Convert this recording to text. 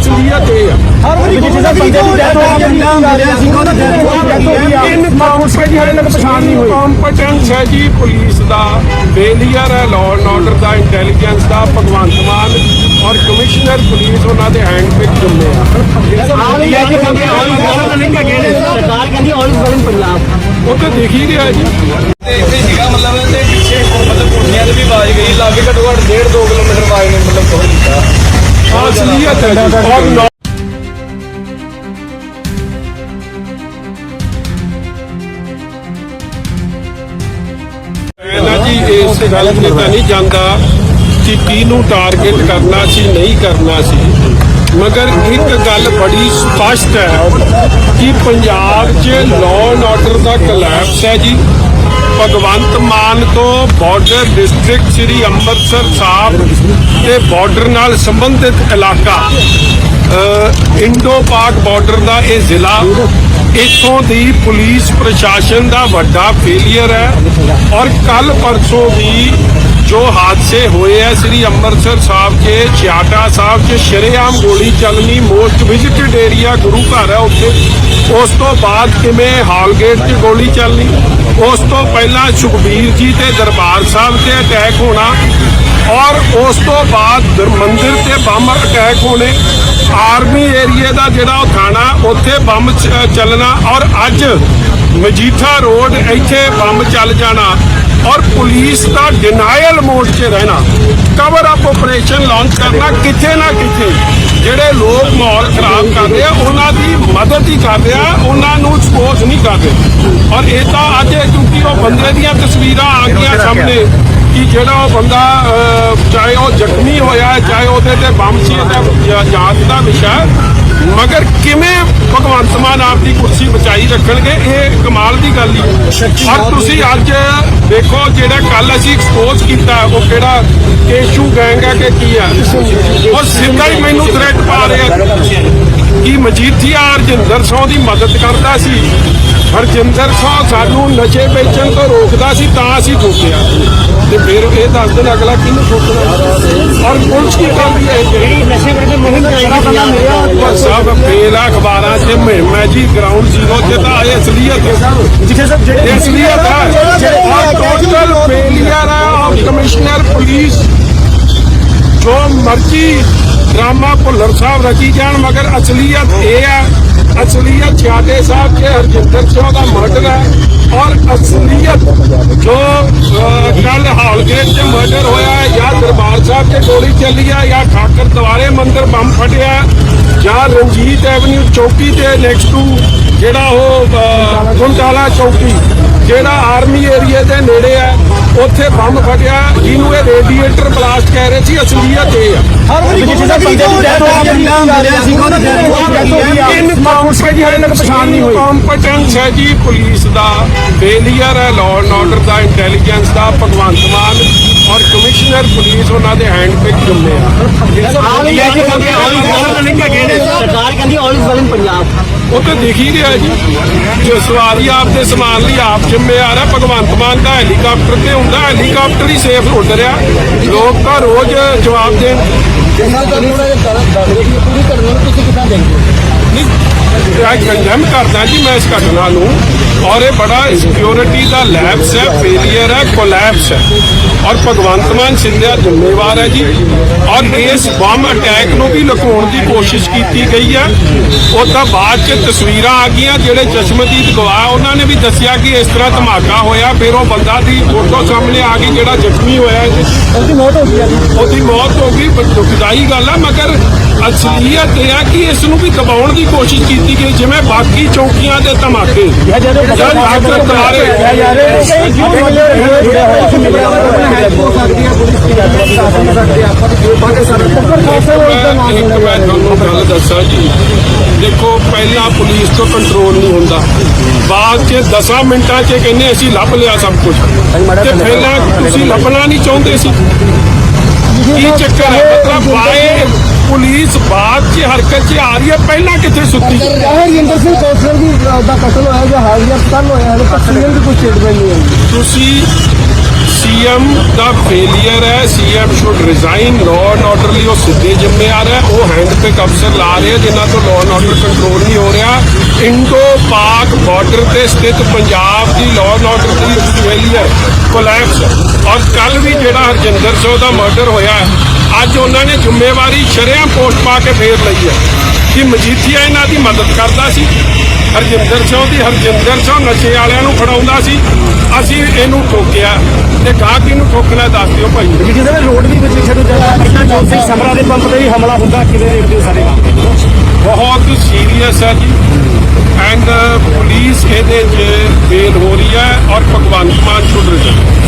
ਅਸਲੀਅਤ ਇਹ ਆ ਹਰ ਵਾਰੀ ਕਿਸੇ ਦਾ ਬੰਦੇ ਦੀ ਡੈਥ ਹੋ ਗਈ ਆ ਰਿਹਾ ਸੀ। ਉਹਦਾ ਡੈਥ ਹੋ ਗਈ ਆ। ਇਨ ਪੁਲਿਸ ਦੀ ਹਾਲੇ ਤੱਕ ਪਛਾਣ ਨਹੀਂ ਹੋਈ ਕੰਪੀਟੈਂਸ ਹੈ ਜੀ ਪੁਲਿਸ ਦਾ ਫੇਲੀਅਰ ਹੈ ਲਾਅ ਐਂਡ ਆਰਡਰ ਦਾ ਇੰਟੈਲੀਜੈਂਸ ਦਾ ਭਗਵੰਤ ਮਾਨ ਔਰ ਕਮਿਸ਼ਨਰ ਪੁਲਿਸ ਉਹਨਾਂ ਦੇ ਹੈਂਡ ਪਿਕ ਜੁੰਮੇ ਆ। ਸਰਕਾਰ ਕਹਿੰਦੀ all is well in Punjab ਉਹ ਤਾਂ ਦੇਖ ਹੀ ਰਿਹਾ ਜੀ। ਤੇ ਇੱਥੇ ਸੀਗਾ ਮਤਲਬ ਤੇ ਪਿੱਛੇ ਮਤਲਬ ਕੋਠੀਆਂ ਤੇ ਵੀ ਆਵਾਜ਼ ਗਈ। ਲਾਗੇ ਘੱਟੋ ਘੱਟ 1.5 2 ਕਿਲੋਮੀਟਰ ਆਵਾਜ਼ ਨੇ ਮਤਲਬ ਕਵਰ ਕੀਤਾ ਆਹ ਅਸਲੀਅਤ ਹੈ ਜੀ ਔਰ ਨੌ- ਮੈਂ ਨਾ ਜੀ, ਇਸ ਗੱਲ ਤੇ ਤਾਂ ਨਹੀਂ ਜਾਂਦਾ ਕਿ ਕਿਹਨੂੰ ਟਾਰਗੇਟ ਕਰਨਾ ਸੀ, ਨਹੀਂ ਕਰਨਾ ਸੀ। ਮਗਰ ਇੱਕ ਗੱਲ ਬੜੀ ਸਪਸ਼ਟ ਹੈ ਕਿ ਪੰਜਾਬ 'ਚ ਲਾਅ ਐਂਡ ਆਰਡਰ ਦਾ ਕਲੈਪਸ ਹੈ ਜੀ। ਭਗਵੰਤ ਮਾਨ ਤੋਂ ਬਾਰਡਰ ਡਿਸਟ੍ਰਿਕਟ ਸ੍ਰੀ ਅੰਮ੍ਰਿਤਸਰ ਸਾਹਿਬ ਤੇ ਬਾਰਡਰ ਨਾਲ ਸੰਬੰਧਿਤ ਇਲਾਕਾ ਇੰਡੋ ਪਾਕ ਬਾਰਡਰ ਦਾ ਇਹ ਜ਼ਿਲ੍ਹਾ, ਇੱਥੋਂ ਦੀ ਪੁਲਿਸ ਪ੍ਰਸ਼ਾਸਨ ਦਾ ਵੱਡਾ ਫੇਲਿਅਰ ਹੈ ਔਰ ਕੱਲ ਪਰਸੋਂ ਵੀ ਜੋ ਹਾਦਸੇ ਹੋਏ ਹੈ ਸ੍ਰੀ ਅੰਮ੍ਰਿਤਸਰ ਸਾਹਿਬ ਕੇ ਛਿਆਟਾ ਸਾਹਿਬ 'ਚ ਸ਼ਰੇਆਮ ਗੋਲੀ ਚੱਲਣੀ, ਮੋਸਟ ਵਿਜ਼ਿਟਡ ਏਰੀਆ ਗੁਰੂ ਘਰ ਹੈ ਉੱਥੇ। ਉਸ ਤੋਂ ਬਾਅਦ ਕਿਵੇਂ ਹਾਲਗੇਟ 'ਚ ਗੋਲੀ ਚੱਲਣੀ? ਉਸ ਤੋਂ ਪਹਿਲਾਂ ਸੁਖਬੀਰ ਜੀ ਤੇ ਦਰਬਾਰ ਸਾਹਿਬ ਤੇ ਅਟੈਕ ਹੋਣਾ ਔਰ ਉਸ ਤੋਂ ਬਾਅਦ ਦਰ- ਮੰਦਿਰ ਤੇ ਬੰਬ ਅਟੈਕ ਹੋਣੇ। ਆਰਮੀ ਏਰੀਏ ਦਾ ਜਿਹੜਾ ਉਹ ਥਾਣਾ, ਉੱਥੇ ਬੰਬ ਚੱਲਣਾ ਔਰ ਅੱਜ ਮਜੀਠਾ ਰੋਡ ਇੱਥੇ ਬੰਬ ਚੱਲ ਜਾਣਾ। ਔਰ ਪੁਲਿਸ ਦਾ ਡਿਨਾਇਲ ਮੋਡ 'ਚ ਰਹਿਣਾ ਕਵਰ ਅਪ ਆਪਰੇਸ਼ਨ ਲਾਂਚ ਕਰਨਾ ਕਿੱਥੇ ਨਾ ਕਿੱਥੇ ਜਿਹੜੇ ਲੋਕ ਮਾਹੌਲ ਖਰਾਬ ਕਰਦੇ ਆ ਉਹਨਾਂ ਦੀ ਮਦਦ ਹੀ ਕਰਦੇ ਆ ਉਹਨਾਂ ਨੂੰ ਸਪੋਰਟ ਨਹੀਂ ਕਰਦੇ ਔਰ ਇਹ ਤਾਂ ਅੱਜ ਕਿਉਂਕਿ ਉਹ ਬੰਦੇ ਦੀਆਂ ਤਸਵੀਰਾਂ ਆ ਗਈਆਂ ਸਾਹਮਣੇ ਕਿ ਜਿਹੜਾ ਉਹ ਬੰਦਾ ਚਾਹੇ ਉਹ ਜ਼ਖਮੀ ਹੋਇਆ ਚਾਹੇ ਉਹਦੇ ਤੇ ਬੰਬ ਸੀ ਇਹਦਾ ਜਾਂ- ਜਾਂਚ ਦਾ ਵਿਸ਼ਾ ਮਗਰ ਕਿਵੇਂ ਭਗਵੰਤ ਮਾਨ ਆਪ ਦੀ ਕੁਰਸੀ ਬਚਾਈ ਰੱਖਣਗੇ, ਇਹ ਕਮਾਲ ਦੀ ਗੱਲ ਹੀ ਹੈ। ਔਰ ਤੁਸੀਂ ਅੱਜ ਦੇਖੋ ਜਿਹੜਾ ਕੱਲ ਅਸੀਂ ਐਕਸਪੋਜ਼ ਕੀਤਾ, ਉਹ ਕਿਹੜਾ ਕੇਸ਼ੂ ਗੈਂਗ ਹੈ ਕਿ ਕੀ ਹੈ? ਉਹ ਸਿੱਧਾ ਹੀ ਮੈਨੂੰ ਥ੍ਰੈਟ ਪਾ ਰਿਹਾ ਕਿ ਮਜੀਠੀਆ ਹਰਜਿੰਦਰ ਸਿੰਘ ਦੀ ਮਦਦ ਕਰਦਾ ਸੀ। ਹਰਜਿੰਦਰ ਸਿੰਘ ਸਾਨੂੰ ਨਸ਼ੇ ਵੇਚਣ ਤੋਂ ਰੋਕਦਾ ਸੀ ਤਾਂ ਅਸੀਂ ਠੋਕਿਆ ਤੇ ਫਿਰ ਇਹ ਦੱਸ ਦੇਣ ਅਗਲਾ ਕਿਹਨੂੰ ਠੋਕਣਾ ਔਰ ਪੁਲਿਸ ਕੀ ਕਰਦੀ ਹੈ ਜਿਹੜੀ ਨਸ਼ੇ ਵਿਰੁੱਧ ਮੁਹਿੰਮ ਚਲਾਈ ਬੰਦਾ ਮੇਰਾ ਸਭ ਫੇਲ ਅਖਬਾਰਾਂ 'ਚ ਮੁਹਿੰਮ ਹੈ ਜੀ ਗਰਾਊਂਡ ਜ਼ੀਰੋ ਤੇ ਤਾਂ ਇਹ ਅਸਲੀਅਤ ਹੈ। ਜਿੱਥੇ ਸਭ ਜਿਹੜੇ ਅਸਲੀਅਤ ਹੈ। ਟੋਟਲ ਫੇਲਿਅਰ ਹੈ ਆਫ ਕਮਿਸ਼ਨਰ ਪੁਲਿਸ ਜੋ ਮਰਜ਼ੀ ਡਰਾਮਾ ਭੁੱਲਰ ਸਾਹਿਬ ਰਚੀ ਜਾਣ, ਮਗਰ ਅਸਲੀਅਤ ਇਹ ਹੈ, ਅਸਲੀਅਤ ਛਿਆਟੇ ਸਾਹਿਬ ਕੇ ਹਰਜਿੰਦਰ ਸਿੰਘ ਦਾ ਮਰਡਰ ਹੈ ਔਰ ਅਸਲੀਅਤ ਜੋ ਕੱਲ ਹਾਲਗੇਟ 'ਚ ਮਰਡਰ ਹੋਇਆ ਜਾਂ ਦਰਬਾਰ ਸਾਹਿਬ 'ਤੇ ਗੋਲੀ ਚੱਲੀ ਹੈ, ਜਾਂ ਠਾਕਰ ਦਵਾਰੇ ਮੰਦਰ ਬੰਬ ਫਟਿਆ ਜਾਂ ਰਣਜੀਤ ਐਵਨਿਊ ਚੌਕੀ ਤੇ ਨੈਕਸਟ ਟੂ ਜਿਹੜਾ ਉਹ ਗੁੰਡਾਲਾ ਚੌਕੀ ਜਿਹੜਾ ਆਰਮੀ ਏਰੀਆ ਦੇ ਨੇੜੇ ਹੈ ਉੱਥੇ ਬੰਬ ਫਟਿਆ ਜਿਹਨੂੰ ਇਹ ਰੇਡੀਏਟਰ ਬਲਾਸਟ ਕਹਿ ਰਹੇ ਸੀ ਅਸਲੀਅਤ ਇਹ ਆ ਹਰ ਵਾਰੀ ਕਿਸੇ ਦਾ ਬੰਦੇ ਦੀ ਡੈਥ ਹੋ ਗਈ ਆ ਰਿਹਾ ਸੀ ਉਹਦਾ ਡੈਥ ਹੋ ਗਈ ਇਨ ਪੁਲਿਸ ਦੀ ਹਾਲੇ ਤੱਕ ਪਛਾਣ ਨਹੀਂ ਹੋਈ ਕੰਪੀਟੈਂਸ ਹੈ ਜੀ ਪੁਲਿਸ ਦਾ ਫੇਲੀਅਰ ਹੈ ਲਾਅ ਐਂਡ ਆਰਡਰ ਦਾ ਇੰਟੈਲੀਜੈਂਸ ਦਾ ਭਗਵੰਤ ਮਾਨ ਔਰ ਕਮਿਸ਼ਨਰ ਪੁਲਿਸ ਉਹਨਾਂ ਦੇ ਹੈਂਡ ਪਿਕ ਜੁੰਮੇ ਆ ਸਰਕਾਰ ਕਹਿੰਦੀ all is well in Punjab ਉਹ ਤਾਂ ਦਿਖ ਹੀ ਰਿਹਾ ਜੀ। ਜੋ ਸਵਾਰੀ ਆਪਦੇ ਸਮਾਨ ਲਈ ਆਪ ਜ਼ਿੰਮੇਵਾਰ ਹੈ ਭਗਵੰਤ ਮਾਨ ਦਾ ਹੈਲੀਕਾਪਟਰ ਤੇ ਹੁੰਦਾ ਹੈਲੀਕਾਪਟਰ ਹੀ ਸੇਫ ਉੱਡ ਰਿਹਾ। ਲੋਕ ਤਾਂ ਰੋਜ਼ ਜਵਾਬ ਦੇਣ। ਜਿੰਨਾ ਦਾ ਥੋੜਾ ਜਿਹਾ ਪੂਰੀ ਘਟਨਾ ਨੂੰ ਤੁਸੀਂ ਕਿੱਦਾਂ ਦੇਖਦੇ ਹੋ? ਨਹੀਂ ਕੰਡੈਮ ਕਰਦਾ ਜੀ ਮੈਂ ਇਸ ਘਟਨਾ ਨੂੰ। ਔਰ ਇਹ ਬੜਾ ਸਿਕਿਉਰਿਟੀ ਦਾ ਲੈਪਸ ਹੈ ਫੇਲਿਅਰ ਹੈ ਕੋਲੈਪਸ ਹੈ। ਔਰ ਭਗਵੰਤ ਮਾਨ ਸਿੰਧਿਆ ਜ਼ਿੰਮੇਵਾਰ ਹੈ ਜੀ। ਔਰ ਇਸ ਬੰਬ ਅਟੈਕ ਨੂੰ ਵੀ ਲੁਕਾਉਣ ਦੀ ਕੋਸ਼ਿਸ਼ ਕੀਤੀ ਗਈ ਹੈ। ਉਹ ਤਾਂ ਬਾਅਦ ਚ ਤਸਵੀਰਾਂ ਆ ਗਈਆਂ ਜਿਹੜੇ ਚਸ਼ਮਦੀਦ ਗਵਾਹ ਉਹਨਾਂ ਨੇ ਵੀ ਦੱਸਿਆ ਕਿ ਇਸ ਤਰ੍ਹਾਂ ਧਮਾਕਾ ਹੋਇਆ। ਫਿਰ ਉਹ ਬੰਦਾ ਦੀ ਫੋਟੋ ਸਾਹਮਣੇ ਆ ਗਈ ਜਿਹੜਾ ਜ਼ਖਮੀ ਹੋਇਆ ਹੈ ਉਹਦੀ ਮੌਤ ਹੋ ਗਈ ਉਹਦੀ ਮੌਤ ਹੋ ਗਈ ਪਰ ਦੁਖਦਾਈ ਗੱਲ ਆ ਮਗਰ ਅਸਲੀਅਤ ਇਹ ਆ ਕਿ ਇਸ ਨੂੰ ਵੀ ਦਬਾਉਣ ਦੀ ਕੋਸ਼ਿਸ਼ ਕੀਤੀ ਗਈ ਜਿਵੇਂ ਬਾਕੀ ਚੌਕੀਆਂ ਦੇ ਧਮਾਕੇ ਜਦੋਂ ਮੈਂ ਇੱਕ ਤੁਹਾਨੂੰ ਗੱਲ ਦੱਸਾਂ ਜੀ ਦੇਖੋ ਪਹਿਲਾਂ ਪੁਲਿਸ ਤੋਂ ਕੰਟਰੋਲ ਨਹੀਂ ਹੁੰਦਾ ਬਾਅਦ ਚ 10 ਮਿੰਟਾਂ 'ਚ ਕਹਿੰਦੇ ਅਸੀਂ ਲੱਭ ਲਿਆ ਸਭ ਕੁਝ ਤੇ ਪਹਿਲਾਂ ਤੁਸੀਂ ਲੱਭਣਾ ਨਹੀਂ ਚਾਹੁੰਦੇ ਸੀ ਕੀ ਚੱਕਰ ਹੈ ਮਤਲਬ ਵਾਏ ਪੁਲਿਸ ਬਾਅਦ ਚ ਹਰਕਤ 'ਚ ਆ ਰਹੀ ਹੈ। ਪਹਿਲਾਂ ਕਿੱਥੇ ਸੁੱਤੀ? ਹਰਿੰਦਰ ਸਿੰਘ ਕੌਸ਼ਲ ਦੀ ਦਾ ਕਤਲ ਹੋਇਆ ਜਾਂ ਹਾਲੀਆ ਕੱਲ ਹੋਇਆ ਹੈ ਤਸਵੀਰ ਦੀ ਕੋਈ ਸਟੇਟਮੈਂਟ ਨਹੀਂ ਹੈ ਤੁਸੀਂ ਸੀਐਮ ਦਾ ਫੇਲਿਅਰ ਹੈ। CM should resign law and order ਲਈ ਉਹ ਸਿੱਧੇ ਜ਼ਿੰਮੇਵਾਰ ਹੈ। ਉਹ ਹੈਂਡ ਪਿਕ ਅਫਸਰ ਲਾ ਰਹੇ ਜਿਨ੍ਹਾਂ ਤੋਂ ਲਾਅ ਐਂਡ ਆਰਡਰ ਕੰਟਰੋਲ ਨਹੀਂ ਹੋ ਰਿਹਾ। ਇੰਡੋ ਪਾਕ ਬਾਰਡਰ ਤੇ ਸਥਿਤ ਪੰਜਾਬ ਦੀ ਲਾਅ ਐਂਡ ਆਰਡਰ ਦੀ ਫੇਲਿਅਰ ਕੋਲੈਪਸ ਔਰ ਕੱਲ ਵੀ ਜਿਹੜਾ ਹਰਜਿੰਦਰ ਸਿੰਘ ਦਾ ਮਰਡਰ ਹੋਇਆ ਅੱਜ ਉਹਨਾਂ ਨੇ ਜ਼ਿੰਮੇਵਾਰੀ ਸ਼ਰੇਆਮ ਪੋਸਟ ਪਾ ਕੇ ਫੇਰ ਲਈ ਹੈ ਕਿ ਮਜੀਠੀਆ ਇਹਨਾਂ ਦੀ ਮਦਦ ਕਰਦਾ ਸੀ। ਹਰਜਿੰਦਰ ਸਿੰਘ ਦੀ ਹਰਜਿੰਦਰ ਸਿੰਘ ਨਸ਼ੇ ਵਾਲਿਆਂ ਨੂੰ ਫੜਾਉਂਦਾ ਸੀ। ਅਸੀਂ ਇਹਨੂੰ ਠੋਕਿਆ ਤੇ ਗਾਹਕੀ ਨੂੰ ਠੋਕਣਾ ਦੱਸ ਦਿਓ ਭਾਈ। ਜੀ ਸਰ ਰੋਡ ਵੀ ਵਿੱਚ ਛੱਡੋ ਪਹਿਲਾਂ ਜੋਤ ਸਿੰਘ ਸਮਰਾ ਦੇ ਪੰਪ ਤੇ ਵੀ ਹਮਲਾ ਹੁੰਦਾ ਕਿਵੇਂ ਦੇਖਦੇ ਹੋ ਸਾਰੇ ਬਹੁਤ ਸੀਰੀਅਸ ਹੈ ਜੀ। ਐਂਡ ਪੁਲਿਸ ਇਹਦੇ 'ਚ ਫੇਲ ਹੋ ਰਹੀ ਹੈ ਔਰ ਭਗਵੰਤ ਮਾਨ ਸ਼ੁੱਡ ਰਿਹਾ